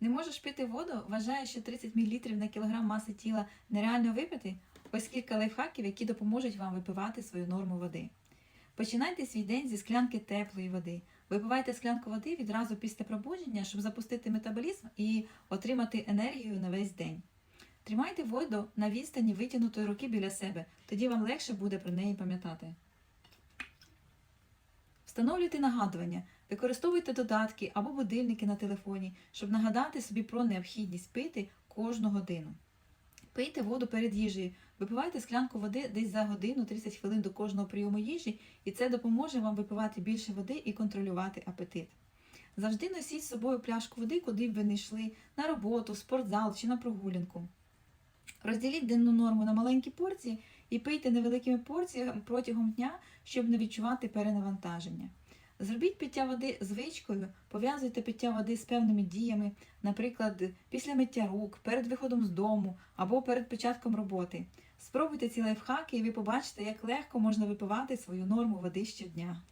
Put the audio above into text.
Не можеш пити воду, вважаєш, що 30 мл на кілограм маси тіла нереально випити? Ось кілька лайфхаків, які допоможуть вам випивати свою норму води. Починайте свій день зі склянки теплої води. Випивайте склянку води відразу після пробудження, щоб запустити метаболізм і отримати енергію на весь день. Тримайте воду на відстані витягнутої руки біля себе, тоді вам легше буде про неї пам'ятати. Встановлюйте нагадування, використовуйте додатки або будильники на телефоні, щоб нагадати собі про необхідність пити кожну годину. Пийте воду перед їжею, випивайте склянку води десь за годину 30 хвилин до кожного прийому їжі, і це допоможе вам випивати більше води і контролювати апетит. Завжди носіть з собою пляшку води, куди б ви не йшли, на роботу, в спортзал чи на прогулянку. Розділіть денну норму на маленькі порції і пийте невеликими порціями протягом дня, щоб не відчувати перенавантаження. Зробіть пиття води звичкою, пов'язуйте пиття води з певними діями, наприклад, після миття рук, перед виходом з дому або перед початком роботи. Спробуйте ці лайфхаки, і ви побачите, як легко можна випивати свою норму води щодня.